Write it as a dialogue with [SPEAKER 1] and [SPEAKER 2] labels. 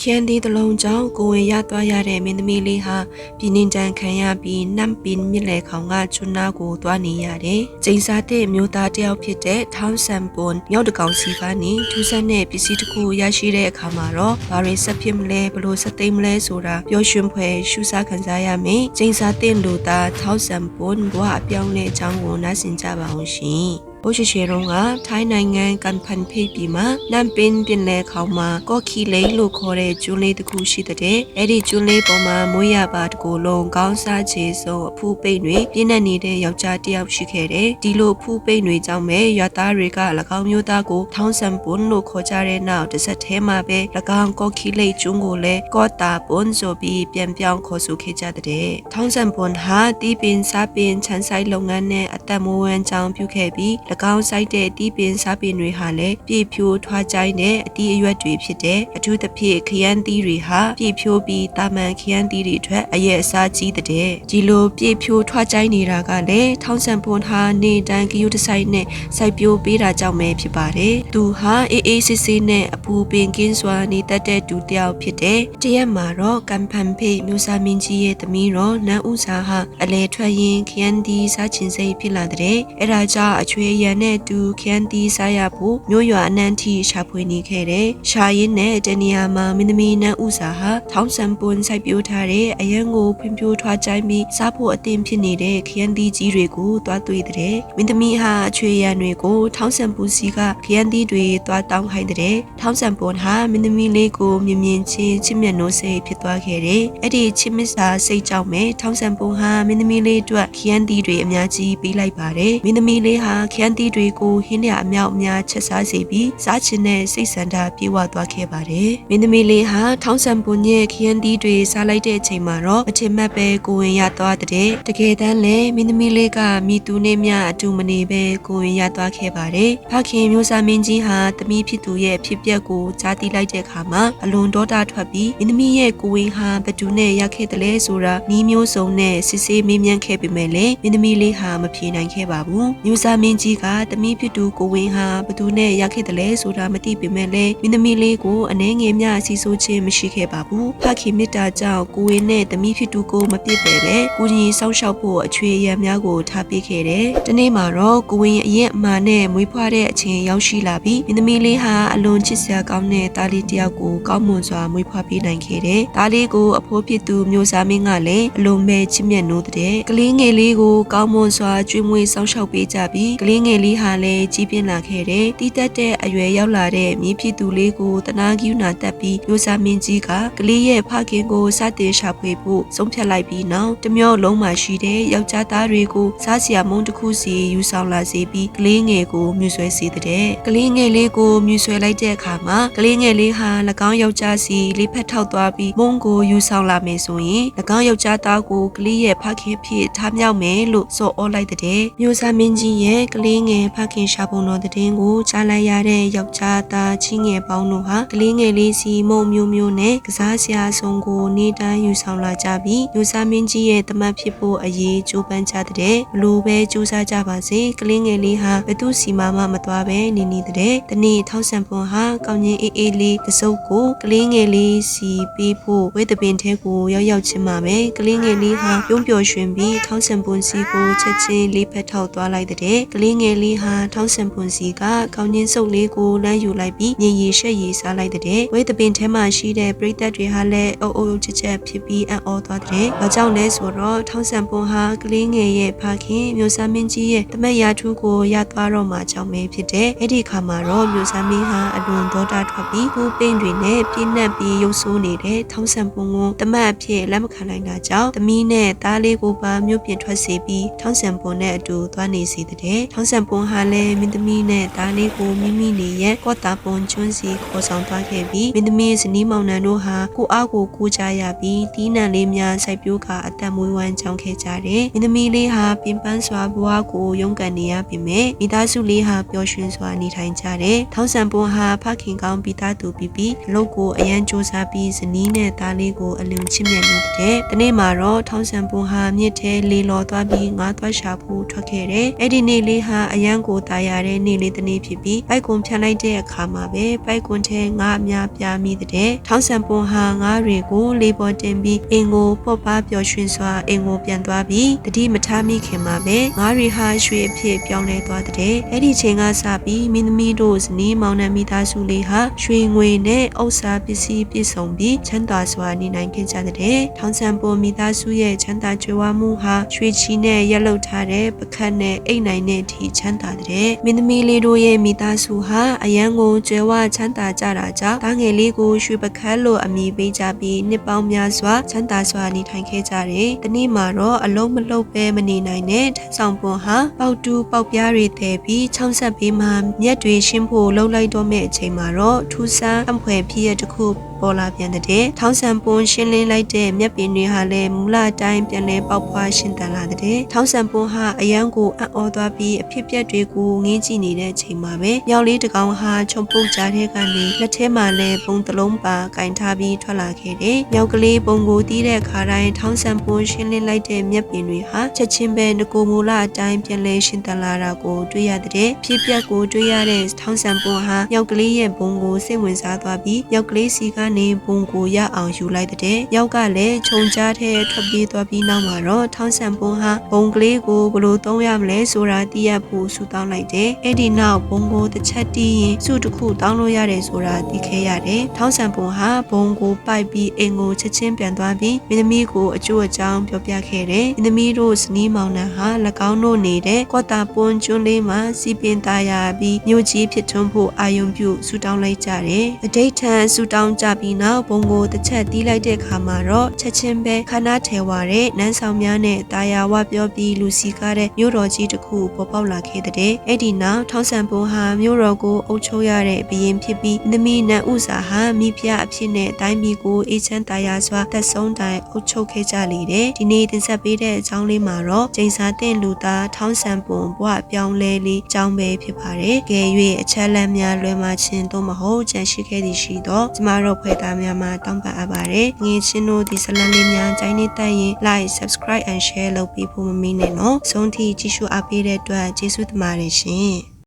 [SPEAKER 1] ခရမ်းသီးတစ်လုံးကြောင့်ကိုဝင်ရသွားရတဲ့မင်းသမီးလေးဟာပြည်နှင်တန်ခံရပြီးနမ်ပင်မြစ်လေခေါင်ကချွန်းနာကိုသွားနေရတယ်။ကျိန်စာတဲ့မျိုးသားတစ်ယောက်ဖြစ်တဲ့ထောင်းဆန်ပွန်မြောက်တကောင်စီကနေထူးဆန်းတဲ့ပစ္စည်းတစ်ခုရရှိတဲ့အခါမှာတော့ဘာတွေဆက်ဖြစ်မလဲဘလို့ဆက်သိမ်းမလဲဆိုတာပျော်ရွှင်ဖွယ်ရှုစားခံစားရမယ်။ကျိန်စာတဲ့လူသားထောင်းဆန်ပွန်ဘဝအပြောင်းလဲအကြောင်းကိုနားဆင်ကြပါအောင်ရှင်။ ဘိုးရှိရှိရုံးကထိုင်းနိုင်ငံကန်ဖန်ဖိတ်ပြည်မှာနမ်ပင်ပင်လဲခေါင်မှာကော့ခီလိန်လို့ခေါ်တဲ့ကျွန်းလေးတစ်ခုရှိတဲ့အဲ့ဒီကျွန်းလေးပေါ်မှာမွေးရပါတကူလုံးကောင်းစားခြေစုံအဖူးပိတ်တွေပြင်းနေနေတဲ့ယောက်ျားတစ်ယောက်ရှိခဲ့တယ်ဒီလိုဖူးပိတ်တွေကြောင့်ပဲရွာသားတွေက၎င်းမျိုးသားကိုထောင်းဆန်ပွန်လို့ခေါ်ကြတဲ့နောက်တစ်ဆက်ထဲမှာပဲ၎င်းကော့ခီလိန်ကျွန်းကိုလည်းကော့တာပွန်ဆိုပြီးပြန်ပြောင်းခေါ်ဆိုခဲ့ကြတဲ့ထောင်းဆန်ပွန်ဟာတီးပင်စားပင်ခြံဆိုင်လုပ်ငန်းနဲ့အသက်မွေးဝမ်းကြောင်းပြုခဲ့ပြီး၎င်းစိုက်တဲ့တီးပင်စားပင်တွေဟာလည်းပြည့်ဖြိုးထွားကြိုင်းတဲ့အတီးအရွက်တွေဖြစ်တဲ့အထူးသဖြင့်ခရမ်းသီးတွေဟာပြည့်ဖြိုးပြီးတာမန်ခရမ်းသီးတွေအတွက်အရက်အစားကြီးတဲ့ဒီလိုပြည့်ဖြိုးထွားကြိုင်းနေတာကလည်းထောင်းဆန်ပွန်ဟာနေတန်းကယူတဆိုင်နဲ့စိုက်ပျိုးပေးတာကြောင့်ပဲဖြစ်ပါတယ်သူဟာအေးအေးဆေးဆေးနဲ့အပူပင်ကင်းစွာနေတတ်တဲ့သူတစ်ယောက်ဖြစ်တဲ့တရက်မှာတော့ကမ်ဖန်ဖေးမျိုးစားမင်းကြီးရဲ့သမီးတော်နန်းဦးစာဟာအလဲထွက်ရင်းခရမ်းသီးစားချင်စိတ်ဖြစ်လာတဲ့အဲ့ဒါကြောင့်အချွေရံနဲ့တူခရမ်းသီးစားရဖို့မြို့ရွာအနှံ့ထိရှာဖွေနေခဲ့တယ်။ရှာရင်းနဲ့တနေရာမှာမင်းသမီးနန်းဦးစာဟာထောင်းဆန်ပွန်စိုက်ပျိုးထားတဲ့အရန်ကိုဖွံ့ဖြိုးထွားကြိုင်းပြီးစားဖို့အသင့်ဖြစ်နေတဲ့ခရမ်းသီးကြီးတွေကိုတွားတွေ့တဲ့မင်းသမီးဟာအချွေရံတွေကိုထောင်းဆန်ပူစီကခရမ်းသီးတွေတွားတောင်းခိုင်းတဲ့ထောင်းဆန်ပွန်ဟာမင်းသမီးလေးကိုမြင်မြင်ချင်းချစ်မြတ်နိုးစိတ်ဖြစ်သွားခဲ့တယ်။အဲ့ဒီချစ်မစ္စာစိတ်ကြောင့်ပဲထောင်းဆန်ပွန်ဟာမင်းသမီးလေးအတွက်ခရမ်းသီးတွေအများကြီးပေးလိုက်ပါတယ်။မင်းသမီးလေးဟာခရမ်းသီးတွေကိုဟင်းလျအမြောက်အများချက်စားစေပြီးစားချင်တဲ့စိတ်ဆန္ဒပြေဝသွားခဲ့ပါတယ်။မင်းသမီးလေးဟာထောင်းဆန်ပွန်ရဲ့ခရမ်းသီးတွေစားလိုက်တဲ့အချိန်မှာတော့အထင်မှတ်ပဲကိုဝင်ရသွားတဲ့တကယ်တမ်းလည်းမင်းသမီးလေးကမိသူနဲ့မျှအတူမနေပဲကိုဝင်ရသွားခဲ့ပါတယ်။ဖခင်မျိုးစားမင်းကြီးဟာသမီးဖြစ်သူရဲ့ဖြစ်ပျက်ကိုကြားသိလိုက်တဲ့အခါမှာအလွန်ဒေါသထွက်ပြီးမင်းသမီးရဲ့ကိုဝင်ဟာဘသူနဲ့ရခဲ့တယ်လဲဆိုတာနီးမျိုးစုံနဲ့စစ်ဆေးမေးမြန်းခဲ့ပေမဲ့လည်းမင်းသမီးလေးဟာမဖြေနိုင်ခဲ့ပါဘူး။မျိုးစားမင်းကြီးကသမီးဖြစ်သူကိုဝင်ဟာဘသူနဲ့ရခဲ့တယ်လဲဆိုတာမသိပေမဲ့လည်းမင်းသမီးလေးကိုအနှဲငယ်များအစီဆိုးခြင်းမရှိခဲ့ပါဘူး။ဖခင်မေတ္တာကြောင့်ကိုဝင်နဲ့သမီးဖြစ်သူကိုမပြစ်ပယ်ပဲကိုကြီးစောင့်ရှောက်ဖို့အချွေအရံများကိုထားပေးခဲ့တယ်။ဒီနေ့မှာတော့ကိုဝင်အရင်အမှန်နဲ့မွေးဖွားတဲ့အချိန်ရောက်ရှိလာပြီးမင်းသမီးလေးဟာအလွန်ချစ်စရာကောင်းတဲ့သားလေးတစ်ယောက်ကိုကောင်းမွန်စွာမွေးဖွားပေးနိုင်ခဲ့တယ်။သားလေးကိုအဖိုးဖြစ်သူမျိုးစားမင်းကလည်းအလွန်ပဲချစ်မြတ်နိုးတဲ့ကလေးငယ်လေးကိုကောင်းမွန်စွာကျွေးမွေးစောင့်ရှောက်ပေးကြပြီးကလေးငယ်လေးဟာလည်းကြီးပြင်းလာခဲ့တယ်။တီးတက်တဲ့အရွယ်ရောက်လာတဲ့မြင်းဖြစ်သူလေးကိုတနာကျူးနာတက်ပြီးမျိုးစားမင်းကြီးကကလေးရဲ့ဖခင်ကိုစတင်ရှာဖွေဖို့ဆုံးဖြတ်လိုက်ပြီးနောက်တမျောလုံးမှာရှိတဲ့ယောက်ျားသားတွေကိုစားစရာမုန်းတစ်ခုစီယူဆောင်လာစေပြီးကလေးငယ်ကိုမြူဆွဲစေတဲ့ကလေးငယ်လေးကိုမြူဆွဲလိုက်တဲ့အခါမှာကလေးငယ်လေးဟာ၎င်းယောက်ျားစီလေးဖက်ထောက်သွားပြီးမုန်းကိုယူဆောင်လာမယ်ဆိုရင်၎င်းယောက်ျားသားကိုကလေးရဲ့ဖခင်ဖြစ်ထားမြောက်မယ်လို့စောဩလိုက်တဲ့မျိုးစားမင်းကြီးရဲ့ကလေးငယ်ဖခင်ရှာပုံတော်တဲ့ကိုကြားလိုက်ရတဲ့ယောက်ျားသားချင်းငယ်ပေါင်းတို့ဟာကလေးငယ်လေးစီမုံမျိုးမျိုးနဲ့ကစားစရာဆုံးကိုနေတိုင်းယူဆောင်လာကြပြီးမျိုးစားမင်းကြီးရဲ့တမတ်ဖြစ်ဖို့အရေးကြိုးပမ်းကြတဲ့ဘလို့ပဲကြိုးစားကြပါစေကလေးငယ်လေးဟာဘသူစီမမမသွားပဲနေနေတဲ့တနေ့ထောက်ဆံပွန်ဟာကောင်းကြီးအေးအေးလေးတစုပ်ကိုကလေးငယ်လေးစီပေးဖို့ဝဲတပင်ထဲကိုရောက်ရောက်ချင်းမှာပဲကလေးငယ်လေးဟာပြုံးပျော်ရွှင်ပြီးထောက်ဆံပွန်စီကိုချက်ချင်းလေးဖက်ထောက်သွားလိုက်တဲ့ကလေးငယ်လေးဟာထောက်ဆံပွန်စီကကောင်းကြီးစုပ်လေးကိုလမ်းယူလိုက်ပြီးညင်ရီရှက်ရီစားလိုက်တဲ့ဝဲတပင်ထဲမှာရှိတဲ့ပရိသတ်တွေဟာလည်းအုပ်အုပ်ချက်ချက်ဖြစ်ပြီးအံ့ဩသွားတဲ့။ဘာကြောင့်လဲဆိုတော့ထောက်ဆံပွန်ဟာကလေးငယ်ရဲ့ဖခင်မျိုးစားမင်းကြီးရဲ့တမက်ရာထူးကိုရသွားတော့မှကြောင့်ပဲဖြစ်တဲ့။အဲ့ဒီခါမှာတော့မျိုးစားမင်းဟာအလွန်သောတာထွက်ပြီးဟူပိန်တွေနဲ့ပြင်းနှက်ပြီးရုပ်ဆိုးနေတဲ့ထောက်ဆံပွန်ကိုတမက်အဖြစ်လက်မခံနိုင်တာကြောင့်သမီးနဲ့သားလေးကိုပါမြို့ပြင်ထွက်စေပြီးထောက်ဆံပွန်နဲ့အတူသွားနေစေတဲ့။ထောက်ဆံပွန်ဟာလည်းမင်းသမီးနဲ့သားလေးကိုမိမိနေရဲ့ကော့တာပွန်ကျွန်းစီခေါ်ဆောင်သွားခဲ့ပြီးမင်းသမီးဇနီးမောင်နှံတို့ဟာကိုအားကိုကူကြရပြီးတီးနှံလေးများစိုက်ပျိုးကအသက်မွေးဝမ်းကြောင်းခဲ့ကြတယ်။မင်းသမီးလေးဟာပင်ပန်းစွာဘဝကိုရုန်းကန်နေရပေမဲ့မိသားစုလေးဟာပျော်ရွှင်စွာနေထိုင်ကြတယ်။ထောင်းဆံပွန်ဟာဖခင်ကောင်းပြီးသားသူပြီးပြီးအလုပ်ကိုအရန်စူးစမ်းပြီးဇနီးနဲ့သားလေးကိုအလွန်ချစ်မြတ်လို့တဲ့။ဒီနေ့မှာတော့ထောင်းဆံပွန်ဟာမြစ်ထဲလေလော်သွားပြီးငါးသွားရှာဖို့ထွက်ခဲ့တယ်။အဲ့ဒီနေ့လေးဟာအရန်ကိုตายရတဲ့နေ့လေးတစ်နေ့ဖြစ်ပြီးပိုက်ကွန်ဖြန့်လိုက်တဲ့အခါမှာပဲပိုက်ကွန်ထဲငါအများပြားမိတဲ့ထောင်းဆန်ပွန်ဟာငါတွေကိုလေးပေါ်တင်ပြီးအင်ကိုပေါ့ပါပျော်ရွှင်စွာအင်ကိုပြန်သွားပြီးတတိမထားမိခင်မှာပဲငါတွေဟာရွှေအဖြစ်ပြောင်းလဲသွားတဲ့အဲ့ဒီချိန်ကစပြီးမင်းသမီးတို့ဇနီးမောင်နှံမိသားစုလေးဟာရွှေငွေနဲ့ဥစ္စာပစ္စည်းပြည့်စုံပြီးချမ်းသာစွာနေနိုင်ခဲ့ကြတဲ့ထောင်းဆန်ပွန်မိသားစုရဲ့ချမ်းသာကြွယ်ဝမှုဟာရွှေချီနဲ့ရက်လုထားတဲ့ပခတ်နဲ့အိတ်နိုင်တဲ့အထိ ချမ်းသာတဲ့မင်းသမီးလေးတို့ရဲ့မိသားစုဟာအရန်ကိုကြွယ်ဝချမ်းသာကြတာကြောင့်တားငယ်လေးကိုရွှေပခတ်လို့အမည်ပေးကြပြီးနှစ်ပေါင်းများစွာချမ်းသာစွာနေထိုင်ခဲ့ကြတယ်။ဒီနေ့မှာတော့အလုံးမလုံးပဲမနေနိုင်တဲ့ထန်းဆောင်ပွန်ဟာပေါက်တူးပေါက်ပြားတွေတည်ပြီးချောင်းဆက်ပေးမှမြက်တွေရှင်းဖို့လှုပ်လိုက်တော့မဲ့အချိန်မှာတော့ထူးဆန်းအဖွဲဖြစ်ရတစ်ခုပေါ်လာပြန်တဲ့ထောင်းဆန်ပွန်ရှင်းလင်းလိုက်တဲ့မြက်ပင်တွေဟာလည်းမူလအတိုင်းပြန်လဲပေါက်ဖွားရှင်းတန်လာတဲ့ထောင်းဆန်ပွန်ဟာအယံကိုအံ့ဩသွားပြီးအဖြစ်ပြက်တွေကိုငင်းကြည့်နေတဲ့အချိန်မှာပဲမြောက်လေးတစ်ကောင်ဟာချုံပုတ်ကြားထဲကနေလက်ထဲမှာလည်းပုံတလုံးပါကင်ထားပြီးထွက်လာခဲ့တယ်။မြောက်ကလေးပုံကိုတီးတဲ့ခါတိုင်းထောင်းဆန်ပွန်ရှင်းလင်းလိုက်တဲ့မြက်ပင်တွေဟာချက်ချင်းပဲငကိုမူလအတိုင်းပြန်လဲရှင်းတန်လာတာကိုတွေ့ရတဲ့ဖြစ်ပျက်ကိုတွေ့ရတဲ့ထောင်းဆန်ပွန်ဟာမြောက်ကလေးရဲ့ဘုံကိုစိတ်ဝင်စားသွားပြီးမြောက်ကလေးစီကနေဘုံကိုရအောင်ယူလိုက်တဲ့။ယောက်ကလည်းခြုံကြားထဲထွက်ပြေးသွားပြီးနောက်မှာတော့ထောင်းဆန်ပွန်ဟာဘုံကလေးကိုဘယ်လိုသုံးရမလဲဆိုတာသိရဖို့ဆူတောင်းလိုက်တယ်။အဲ့ဒီနောက်ဘုံကိုတစ်ချက်တီးရင်စုတစ်ခုတောင်းလို့ရတယ်ဆိုတာသိခဲ့ရတယ်။ထောင်းဆန်ပွန်ဟာဘုံကိုပိုက်ပြီးအိမ်ကိုချက်ချင်းပြန်သွားပြီးမင်းသမီးကိုအကျိုးအကြောင်းပြောပြခဲ့တယ်။မင်းသမီးတို့ဇနီးမောင်နှံဟာ၎င်းတို့နေတဲ့ကော့တာပွန်ကျွန်းလေးမှာစီပင်သားရပြီးမြို့ကြီးဖြစ်ထွန်းဖို့အာယုံပြုဆူတောင်းလိုက်ကြတယ်။အတိတ်ထံဆူတောင်းကြပြီးနောက်ဘုံကိုတစ်ချက်တီးလိုက်တဲ့အခါမှာတော့ချက်ချင်းပဲခနာထဲဝါတဲ့နန်းဆောင်များနဲ့တာယာဝပြောပြီးလူစီကားတဲ့မြို့တော်ကြီးတစ်ခုပေါ်ပေါက်လာခဲ့တဲ့။အဲ့ဒီနောက်ထောင်းဆန်ဘုံဟာမြို့တော်ကိုအုပ်ချုပ်ရတဲ့ဘုရင်ဖြစ်ပြီးသမီးနန်းဥစာဟာမိဖုရားအဖြစ်နဲ့တိုင်းပြည်ကိုအေးချမ်းတာယာစွာသက်ဆုံးတိုင်အုပ်ချုပ်ခဲ့ကြလေတဲ့။ဒီနေ့တင်ဆက်ပေးတဲ့အကြောင်းလေးမှာတော့ကျိန်စာတဲ့လူသားထောင်းဆန်ဘုံဘဝပြောင်းလဲလေးအကြောင်းပဲဖြစ်ပါတယ်။ကဲ၍အချက်လက်များလွယ်မှချင်းသို့မဟုတ်ကြံရှိခဲ့သည်ရှိတော့ကျမတို့ဖွဲ့သားများမှာတောင်းပန်အပ်ပါတယ်။ငွေချင်းတို့ဒီဇလန်လေးများကြိုင်းနေတတ်ရင် like subscribe and share လုပ်ပေးဖို့မမေ့နဲ့နော်။ဆုံးထိကြည့်ရှုအားပေးတဲ့အတွက်ကျေးဇူးတင်ပါတယ်ရှင်။